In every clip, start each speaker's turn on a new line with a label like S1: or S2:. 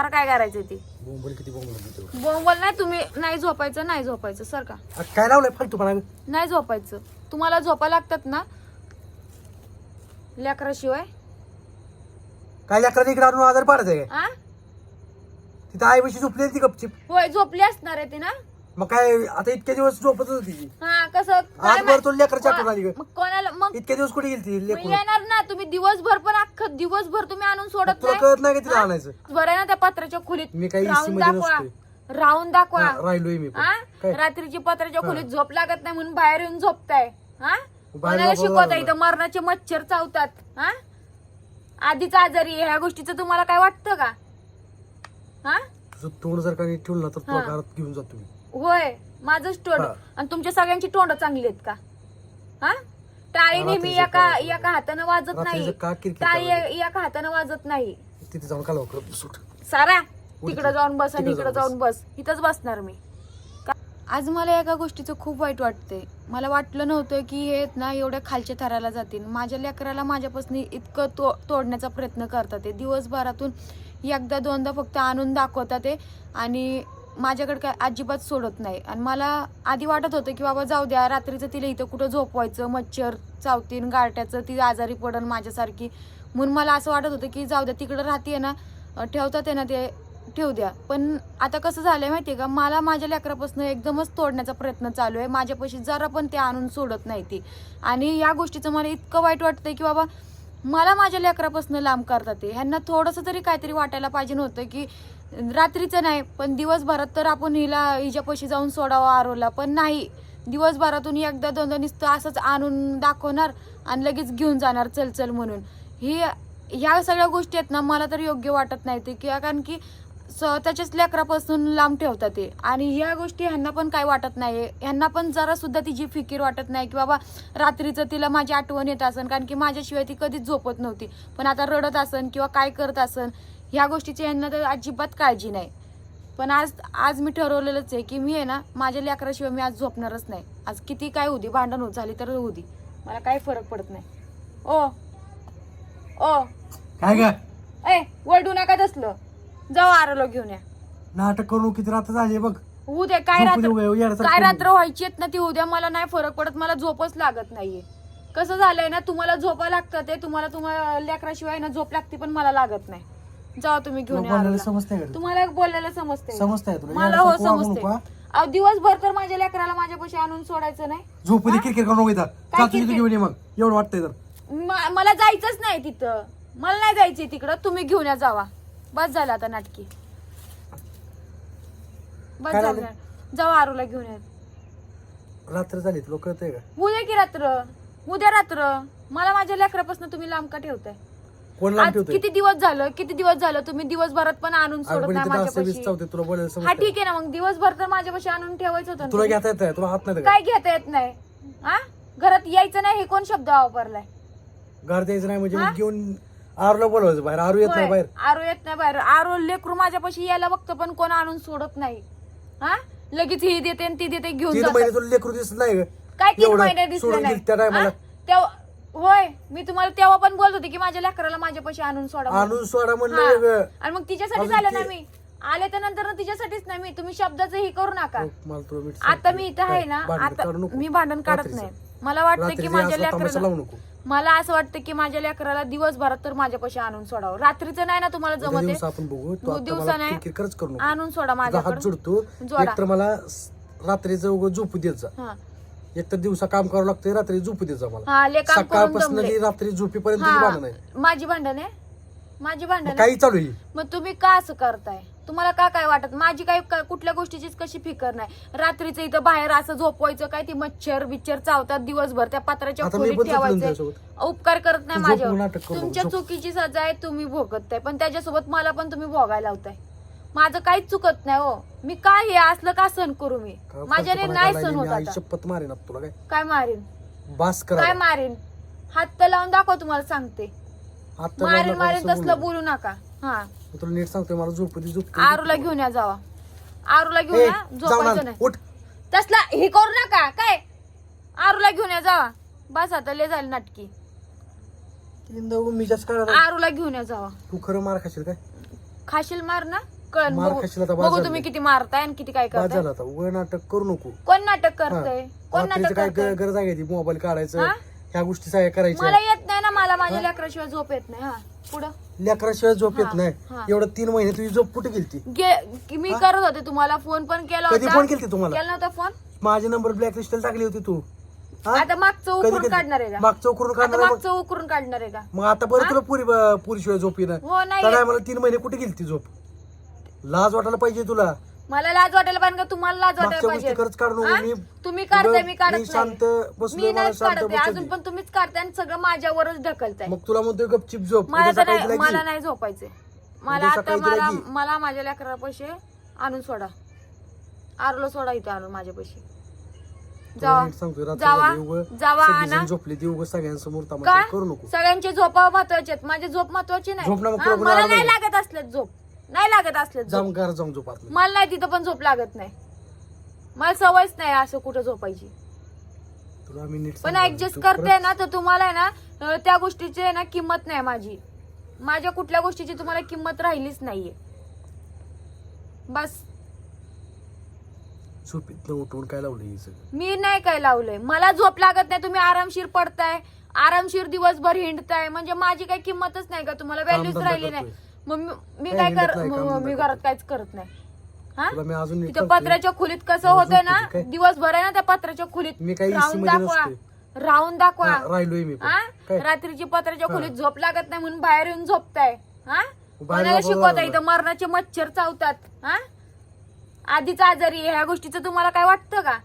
S1: आता काय करायचं ती?
S2: बोंबल किती बोंबल होते
S1: बोंबल नाही तुम्ही नाही झोपायचं नाही झोपायचं सर का?
S2: काय लावलंय? फालतू पण
S1: नाही झोपायचं. तुम्हाला झोपा लागतात ना लेकराशिवाय?
S2: काय लेकरांनी इकडे आणून आजार पाडायचं काय?
S1: आ?
S2: तिथं आई बशी झोपली ती गपचिप.
S1: होय झोपली असणार आहे ती ना?
S2: मग काय आता इतके दिवस झोपत होती ती.
S1: हा. कसं काय
S2: आज बरं तो लेकराची
S1: मा-
S2: आठवण आली गं.
S1: मग कोणाला मग
S2: इतके दिवस कुठे गेली ती
S1: मग
S2: लेकरू.
S1: येणार ना तुम्ही दिवसभर पण अख्खं दिवसभर तुम्ही आणून सोडत
S2: तुला
S1: नाही.
S2: कळत नाही का तिला आणायचं?
S1: बरं आहे ना त्या पत्राच्या खोलीत.
S2: मी काही
S1: राहून दाखवा. राहून दाखवा.
S2: हा, राहिलोय मी पण.
S1: हा?
S2: काय?
S1: रात्रीची पत्राच्या खोलीत झोप लागत नाही म्हणून बाहेर येऊन झोपताय. हा? कोणाला शिकवता
S2: लागलं.
S1: इथं मरणाचे मच्छर चावतात. हा? आधीच आजारी आहे. ह्या गोष्टीचं तुम्हाला काय वाटतं का? हा?
S2: तुझं तोंड जर का नीट ठेवलं ना तर तुला
S1: हा.
S2: घरात घेऊन जातो मी
S1: होय. माझंच तोंड.
S2: हा.
S1: आणि तुमच्या सगळ्यांची तोंड चांगली आहेत का? हा? टाळी नेहमी एका? एका हातानं वाजत नाही.
S2: का किरकिर
S1: टाळी? एका हातानं वाजत नाही.
S2: तिथे जाऊन कालवा करत सुट
S1: सारा तिकडे जाऊन बस आणि
S2: तिकडं
S1: इकडे
S2: जाऊन
S1: जाऊन बस. इथंच बसणार मी. का- आज मला एका गोष्टीचं खूप वाईट वाटते मला वाटलं नव्हतं की हे आहेत ना एवढ्या खालच्या थराला जातील. माझ्या लेकराला माझ्यापासून इतकं तो तोडण्याचा प्रयत्न करतात ते. दिवसभरातून एकदा दोनदा फक्त आणून दाखवतात ते. आणि माझ्याकडे काय अजिबात सोडत नाही. आणि मला आधी वाटत होतं की बाबा जाऊ द्या रात्रीचं तिला इथं कुठं झोपवायचं मच्छर चावतीन गारट्याचं ती आजारी पडन माझ्यासारखी. म्हणून मला असं वाटत होतं की जाऊ द्या तिकडं राहते ना ठेवतात आहे ना ते ठेवू द्या. पण आता कसं झालं आहे माहिती आहे का मला माझ्या लेकरापासून एकदमच तोडण्याचा प्रयत्न चालू आहे. माझ्यापाशी जरा पण ते आणून सोडत नाही ती. आणि या गोष्टीचं मला इतकं वाईट वाटतं की बाबा मला माझ्या लेकरापासून लांब करतात ते. ह्यांना थोडंसं तरी काहीतरी वाटायला पाहिजे नव्हतं की रात्रीचं नाही पण दिवसभरात तर आपण हिला हिच्यापाशी जाऊन सोडावं आरोला. पण नाही दिवसभरातून एकदा दोनदा निसतं असंच आणून दाखवणार आणि लगेच घेऊन जाणार चल चल म्हणून. ही ह्या सगळ्या गोष्टी आहेत ना मला तर योग्य वाटत नाही ते. किंवा कारण की स्वतःच्याच लेकरापासून लांब ठेवतात ते. आणि ह्या गोष्टी ह्यांना पण काय वाटत नाही ह्यांना पण जरा सुद्धा तिची फिकीर वाटत नाही की बाबा रात्रीचं तिला माझी आठवण येत असन कारण की माझ्याशिवाय ती कधीच झोपत नव्हती. पण आता रडत असन किंवा काय करत असन ह्या गोष्टीची ह्यांना तर अजिबात काळजी नाही. पण आज आज मी ठरवलेलंच आहे की मी आहे ना माझ्या लेकराशिवाय मी आज झोपणारच नाही. आज किती काय होती भांडण होत झाली तर होती मला काही फरक पडत नाही. ओ. ओ.
S2: काय
S1: ए वळडू नका तसलं. जाऊ आरोला घेऊन या.
S2: नाटक करून किती रात्र झाली बघ.
S1: उद्या काय रात्र
S2: येड्यासारखं
S1: काय रात्र व्हायची आहेत ना ती उद्या मला नाही फरक पडत मला झोपच लागत नाहीये. कसं झालंय ना तुम्हाला झोपा लागतं ते तुम्हाला तुम्हाला लेकराशिवाय ना झोप लागते पण मला लागत नाही. जावा तुम्ही घेऊन या
S2: बोलायला. समजतंय का?
S1: तुम्हाला बोलायला समजते
S2: समजतंय तुला?
S1: मला हो
S2: येड्यासारखं वागू
S1: समजते
S2: नको, हा?
S1: अहो, दिवसभर तर माझ्या लेकराला माझ्यापाशी आणून सोडायचं नाही.
S2: झोपू दे क्रिकेट करून नको इथं? घेऊन ये मग. एवढं वाटतंय तर.
S1: म- मला जायचंच नाही तिथं. मला नाही जायचंय तिकडं. तुम्ही घेऊन या जावा. बस झालं आता नाटकी. बस
S2: काय
S1: झालं? जावा आरूला घेऊन या.
S2: रात्र झाली तुला कळतंय का?
S1: उद्या की रात्र? उद्या रात्र. मला माझ्या लेकरापासून तुम्ही लांब का ठेवताय.
S2: कोण लांब
S1: आज
S2: ठेवतोय?
S1: किती दिवस झालं? किती दिवस झालं? तुम्ही दिवसभरात पण आणून सोडत
S2: पण
S1: नाही
S2: इथं असं वीस
S1: माझ्यापाशी.
S2: चावते तुला बोलायला
S1: हा ठीक आहे ना मग दिवसभर तर माझ्यापाशी आणून ठेवायचं होतं
S2: तुला. घेता येत तुला हात नाही का
S1: काय? घेता येत नाही? हा? घरात यायचं नाही हे कोण शब्द वापरलाय?
S2: घर द्यायचं नाही म्हणजे
S1: हा?
S2: घेऊन आरूला बोलवायचं बाहेर आरू येत नाही बाहेर
S1: आरो येत नाही बाहेर आरो लेकरू माझ्यापाशी यायला बघतो पण कोण आणून सोडत नाही हा लगेच ही देते आणि ती देते घेऊन
S2: तीन
S1: जातात.
S2: महिने तुला लेकरू दिसत नाही
S1: काय तीन महिने दिसले नाही
S2: टायमाला?
S1: तेव्हा होय मी तुम्हाला तेव्हा पण बोलत होते की माझ्या लेकराला माझ्यापाशी आणून सोडा म्हणून.
S2: आणून सोडा म्हणलं
S1: हा.
S2: वेगळं
S1: आणि मग तिच्यासाठी झालं ना मी आले तर नंतर ना तिच्यासाठीच नाही मी तुम्ही शब्दाचं हे करू नका
S2: हो, मला तुला नीट
S1: आता. मी इथं आहे ना
S2: भांडण
S1: आता
S2: काढू नको.
S1: मी भांडण काढत
S2: रात्रीचं.
S1: नाही मला वाटतं की
S2: रात्रीचं
S1: माझ्या
S2: असला तमाशा लावू
S1: लेकराला
S2: नको
S1: मला असं वाटतं की माझ्या लेकराला दिवसभरात तर माझ्यापाशी आणून सोडावं. रात्रीचं नाही ना तुम्हाला
S2: उद्या
S1: जमत
S2: दिवस आपण बघू. तू
S1: दो-
S2: आता
S1: दिवसा
S2: मला
S1: नाही.
S2: करू नको.
S1: आणून सोडा
S2: तुझा हात
S1: माझ्याकडे
S2: जोडतो.
S1: जोडा.
S2: मला रात्रीचं उगं झोपू देत जा.
S1: हा.
S2: एक तर दिवसा काम करावं लागतंय रात्री झोपू देत जा मला.
S1: हा काम करून
S2: सकाळपासून रात्री झोपेपर्यंत भांडण आहे
S1: माझी भांडण आहे? माझी भांडण
S2: मग
S1: आहे?
S2: काही चालू आहे?
S1: मग तुम्ही का असं करताय? तुम्हाला का काय वाटत? माझी काही कुठल्या गोष्टीचीच कशी फिकर नाही. रात्रीचं इथं बाहेर असं झोपवायचं काय ती मच्छर बिच्छर चावतात दिवसभर त्या पात्राच्या
S2: आता मी
S1: खोलीत
S2: पण
S1: ठेवायचं उपकार करत नाही
S2: तू झोप,
S1: माझ्यावर
S2: नाटक करू नको,
S1: तुमच्या
S2: झोप.
S1: चुकीची सजा आहे तुम्ही भोगताय पण त्याच्यासोबत मला पण तुम्ही भोगायला लावताय. माझं काहीच चुकत नाही हो. मी काय हे असलं का सहन करू मी?
S2: का
S1: माझ्याने
S2: फालतूपणा
S1: नाही सहन
S2: मी
S1: होत आता.
S2: शपथ मारेन आता तुला काय?
S1: काय मारीन?
S2: बास
S1: काय
S2: करा
S1: मारीन? हात तर लावून दाखव तुम्हाला सांगते.
S2: आता
S1: मारीन मारीन तसलं
S2: बोलू
S1: नका. हा.
S2: तुला नीट सांगतोय मला झोपू दे झोप
S1: आरूला घेऊन या जावा. आरूला घेऊन या झोपायचं नाही.
S2: उठ.
S1: तसला हे करू नका काय? आरूला घेऊन या जावा. बस आता लय झाली नाटकी.
S2: मी जास्त
S1: आरूला घेऊन या जावा.
S2: तू खरं मार खाशील काय?
S1: खाशील मार ना? कळण
S2: मार
S1: बघू
S2: खाशील आता,
S1: बघू तुम्ही. किती मारताय आणि किती काय
S2: बाद
S1: करताय.
S2: झालं आता उगा नाटक करू नको.
S1: कोण नाटक. करतय? कोण
S2: रात्रीचं
S1: नाटक
S2: काय
S1: करतय?
S2: ग- गरज आहे ती मोबाईल काढायचं?
S1: हा?
S2: ह्या गोष्टी सगळ्या करायच्या.
S1: मला येत नाही ना मला माझ्या लेकराशिवाय झोप येत नाही हा. पुढं?
S2: लेकराशिवाय झोप
S1: हा,
S2: येत नाही. एवढं तीन महिने तुझी झोप कुठे गेली
S1: गे- की मी? करत होते तुम्हाला फोन पण केला
S2: कधी
S1: होता.
S2: फोन केलते तुम्हाला?
S1: केला नव्हता फोन?
S2: माझे नंबर ब्लॅक लिस्टला टाकली होती तू. हा?
S1: आता मागचं
S2: कधी
S1: उकरून
S2: कधी?
S1: काढणार आहे का?
S2: मागचं उकरून
S1: आता
S2: काढणार आहे मग?
S1: मागचं उकरून काढणार आहे का?
S2: मग आता बरं तुला पुरी पुरीशिवाय झोप येणार.
S1: हो नाही.
S2: मला तीन महिने कुठे गेली ती झोप? लाज वाटायला पाहिजे तुला.
S1: मला लाज वाटायला पाहिजे का तुम्हाला लाज वाटायला
S2: मागच्या गोष्टी
S1: पाहिजे?
S2: खरंच काढू? नको मी
S1: तुम्ही काढताय मी
S2: मी
S1: काढत
S2: शांत
S1: नाही.
S2: बसलोय
S1: मी
S2: मला
S1: नाही
S2: शांत
S1: काढते अजून पण तुम्हीच काढताय आणि सगळं माझ्यावरच ढकलताय.
S2: मग तुला म्हणतोय गपचिप झोप.
S1: मला
S2: उद्या
S1: तर
S2: सकाळी
S1: नाही
S2: तिला
S1: मला
S2: घे.
S1: नाही झोपायचे मला
S2: उद्या
S1: आता
S2: सकाळी तिला
S1: मला
S2: घे.
S1: मला माझ्या लेकरा पैसे आणून सोडा. आरलो सोडा इथं आणून माझ्या पैसे.
S2: तुला
S1: जावा.
S2: नीट सांगतोय, रात्री
S1: जावा.
S2: झाली, उगं
S1: जावा
S2: सगळीजण
S1: आणा
S2: झोपली ती उगं सगळ्यांसमोर
S1: का
S2: तमाशा करू नको.
S1: सगळ्यांचे झोपा महत्त्वाचे आहेत. माझी झोप महत्वाची नाही.
S2: झोप ना मग
S1: हा,
S2: तुला कोणी
S1: मला नाही
S2: नाही.
S1: लागत असले झोप. नाही लागत असले झोप.
S2: जाऊन घर जाऊन झोप आतमध्ये.
S1: मला नाही तिथं पण झोप लागत नाही. मला सवयच नाही असं कुठं झोपायची.
S2: तुला मी नीट
S1: पण ऍडजस्ट
S2: तू
S1: करते
S2: परत-
S1: ना तर तुम्हाला आहे ना अं, त्या गोष्टीची आहे ना किंमत नाही माझी. माझ्या कुठल्या गोष्टीची तुम्हाला किंमत राहिलीच नाहीये. बस.
S2: झोपीत उठवून काय लावलं हे सगळं?
S1: मी नाही काय लावलंय. मला झोप लागत नाही तुम्ही आरामशीर पडताय. आरामशीर दिवसभर हिंडताय. म्हणजे माझी काही किंमतच नाही का? तुम्हाला व्हॅल्यूच
S2: कामधंदा
S1: राहिली नाही.
S2: करतोय.
S1: मग मी- मी
S2: काय हिंडत
S1: कर
S2: नाही,
S1: मग मी. घरात काहीच करत नाही हा
S2: तुला मी अजून नीट
S1: तिथं
S2: सांगतोय.
S1: पत्र्याच्या खोलीत कसं
S2: मला
S1: होतंय ना
S2: झोप येते काय?
S1: दिवसभर आहे ना त्या पत्र्याच्या खोलीत
S2: काही
S1: राहून दाखवा. राहून दाखवा
S2: हा, राहिलोय मी पण.
S1: हा?
S2: काय?
S1: रात्रीची पत्र्याच्या
S2: हा.
S1: खोलीत झोप लागत नाही म्हणून बाहेर येऊन झोपताय हा
S2: बाहेर
S1: कोणाला
S2: झोपायला
S1: शिकवताय
S2: लागला.
S1: इथं मरणाचे मच्छर चावतात हा आधीच आजारी आहे. ह्या गोष्टीचं तुम्हाला काय वाटतं का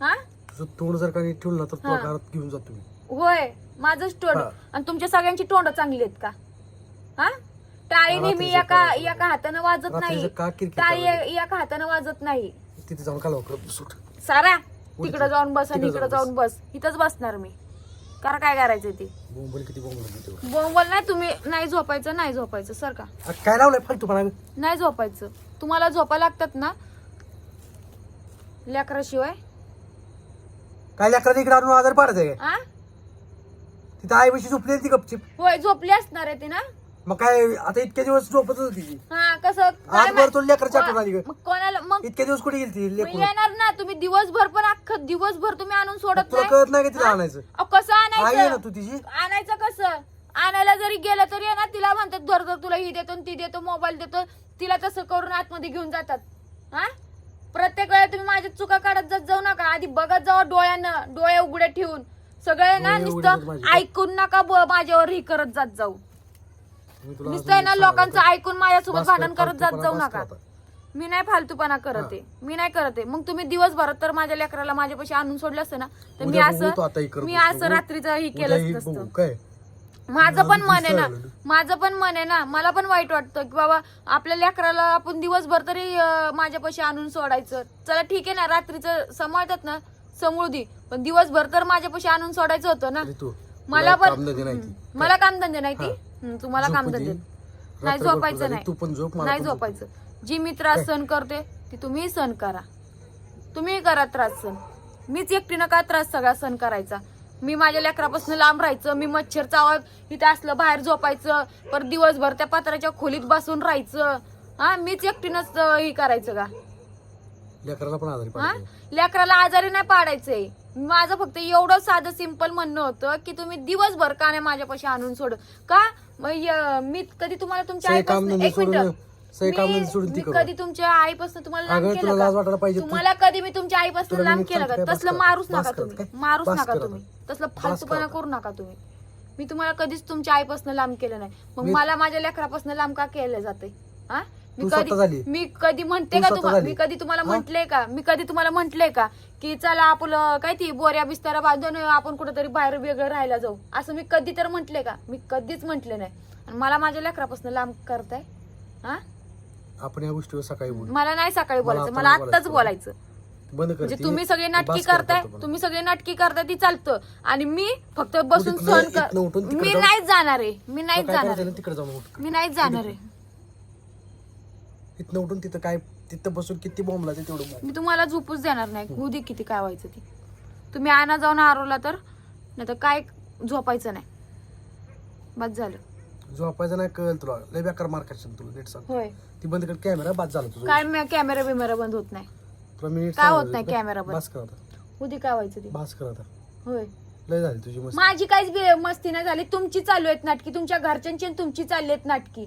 S1: हा
S2: तुझं तोंड जर का नीट ठेवलं ना तर तुला
S1: हा.
S2: घरात घेऊन जातो मी
S1: होय माझंच तोंड
S2: हा.
S1: आणि तुमच्या सगळ्यांची तोंड चांगली आहेत का हा? टाळी नेहमी
S2: रात्रीचं
S1: एका
S2: काय?
S1: एका हातानं वाजत नाही.
S2: रात्रीचं का किरकिर
S1: टाळी? एका हातानं वाजत नाही.
S2: तिथे जाऊन कालवा करत सुट
S1: सारा. तिकडे जाऊन बस आणि
S2: तिकडं
S1: इकडे
S2: जाऊन
S1: जाऊन बस. इथंच बसणार मी. करा काय करायचं ते.
S2: बोंबल किती बोंबल
S1: बोंबल नाही तुम्ही नाही झोपायचं नाही झोपायचं सर का?
S2: काय लावलंय फालतू पण
S1: नाही झोपायचं. तुम्हाला झोपा लागतात ना? लेकराशिवाय?
S2: काय लेकरांनी इकडे आणून आजार पाडायचं काय
S1: आ?
S2: तिथं आई बशी झोपली ती गपचिप.
S1: होय झोपली असणार आहे ती ना?
S2: मग काय आता इतके दिवस झोपत होती ती.
S1: हा कसं? काय
S2: आज बरं तुला लेकराची
S1: मा-
S2: आठवण आली का?
S1: मग कोणाला मग
S2: इतके दिवस कुठे गेली ती
S1: मग
S2: लेकरू?
S1: येणार ना तुम्ही दिवसभर पण अख्खं दिवसभर तुम्ही आणून सोडत
S2: तुला
S1: नाही?
S2: कळत नाही का तिला? आणायचं?
S1: अहो, कसं
S2: आई आहे ना
S1: आणायचं
S2: तू तिची?
S1: आणायचं कसं? आणायला जरी गेलं तरी आहे ना तिला म्हणतात धर धर तुला ही देतो ती देतो मोबाईल देतो. तिला तसं करून आतमध्ये घेऊन जातात. हा? प्रत्येक वेळा तुम्ही माझ्या चुका काढत जात जाऊ नका. आधी बघत जावा डोळ्यानं डोळे उघडे ठेवून. सगळे ना
S2: डोळे उघडे आहेत
S1: नुसतं
S2: माझे.
S1: ऐकून नका ब- माझ्यावर ही करत जात जाऊ. नुसतं ना लोकांचं. ऐकून माझ्यासोबत भांडण करत जात जाऊ नका. मी नाही फालतूपणा करत. आहे मी नाही करत. आहे मग तुम्ही दिवसभरात तर माझ्या लेकराला माझ्यापाशी आणून सोडलं असतं ना तर मी असं मी. असं रात्रीचं ही
S2: बघू, काय?
S1: माझं पण मन आहे ना. माझं पण मन आहे ना. मला पण वाईट वाटतं की बाबा आपल्या लेकराला आपण दिवसभर तरी माझ्यापाशी आणून सोडायचं. चला ठीक आहे ना रात्रीचं समळतात ना समळू दे. पण दिवसभर तर माझ्यापाशी आणून सोडायचं होतं ना. मला पण. मला कामधंदे नाही ती. तुम्हाला
S2: झोपू
S1: कामधंदे
S2: दे.
S1: नाही
S2: रात्रभर
S1: झोपायचं नाही.
S2: तू पण झोप मला
S1: नाही
S2: पण झोप.
S1: झोपायचं. जी मी त्रास सहन करते ती तुम्ही सहन करा. तुम्ही करा त्रास सहन मीच एकटीनं का त्रास सगळा सहन करायचा? मी माझ्या लेकरापासून लांब राहायचं मी मच्छर चावत इथे असलं बाहेर झोपायचं पर दिवसभर त्या पात्राच्या खोलीत बसून राहायचं. हा मीच एकटीनंच अं, हे करायचं का?
S2: लेकराला पण आजारी
S1: हा. लेकराला आजारी नाही पाडायचंय. माझं फक्त एवढं साधं सिंपल म्हणणं होतं की तुम्ही दिवसभर का नाही माझ्यापाशी आणून सोड का मग मी कधी तुम्हाला तुमच्या आईपासून एक मिनिट
S2: सोडून सगळे कामधंदे सोडून ती
S1: मी
S2: करू.
S1: कधी तुमच्या आईपासून तुम्हाला लांब
S2: अगं,
S1: केलं
S2: तुला लाज
S1: का
S2: वाटायला पाहिजे. तू-
S1: तुम्हाला कधी मी तुमच्या आईपासून
S2: तुला
S1: लांब केलं
S2: सांगते
S1: का तसलं मारूच नका
S2: कर,
S1: तुम्ही
S2: काय?
S1: मारूच
S2: बस
S1: नका
S2: कर
S1: तुम्ही. तसलं फालतूपणा
S2: कर.
S1: करू नका तुम्ही मी तुम्हाला कधीच तुमच्या आईपासून लांब केलं नाही मग
S2: मी-
S1: मला माझ्या लेकरापासून लांब का केलं जाते मी
S2: तू स्वतः झाली.
S1: कधी मी कधी म्हणते
S2: तू
S1: का
S2: स्वतः
S1: तुम्हाला
S2: झाली.
S1: मी कधी तुम्हाला
S2: हा?
S1: म्हंटले का मी कधी तुम्हाला म्हंटले का की चला आपलं काय ती बोऱ्या बिस्तारा बांधून आपण कुठेतरी बाहेर वेगळं राहायला जाऊ. असं मी कधी तर म्हंटले का? मी कधीच म्हंटले नाही. आणि मला माझ्या लेकरापासून लांब करताय? हा?
S2: आपण या गोष्टीवर सकाळी बोलू.
S1: मला नाही सकाळी बोलायचं मला आत्ताच
S2: बोलायचं. बंद
S1: म्हणजे. तुम्ही सगळे नाटकी करताय. तुम्ही सगळे नाटकी करताय ती चालतं. आणि मी फक्त बसून सहन कर मी. नाहीच जाणार आहे. मी नाहीच जाणार
S2: तिकडे
S1: मी नाहीच जाणार आहे.
S2: इथनं उठून तिथं काय तिथं बसून किती बॉम्बला ते तेवढं.
S1: मी तुम्हाला झोपूच देणार नाही. होऊ दे किती काय व्हायचं ती. तुम्ही आणा जाऊन आरवला तर नाही तर काय झोपायचं नाही. बस झालं.
S2: झोपायचं नाही कळल तुला. लय बेकार मार करशील तुला नीट सांग.
S1: होय.
S2: ती बंद कर कॅमेरा बाद झाला तुझा.
S1: काय कॅमेरा बिमेरा बंद होत नाही.
S2: तुला मी नीट
S1: काय होत. नाही कॅमेरा बंद?
S2: बस कर आता.
S1: उद्या काय व्हायचं ते.
S2: बस कर आता.
S1: होय.
S2: लय झाली तुझी मस्त.
S1: माझी काहीच बे- मस्ती नाही झाली. तुमची चालू आहेत नाटकी. तुमच्या घरच्यांची आणि तुमची चालली आहेत नाटकी.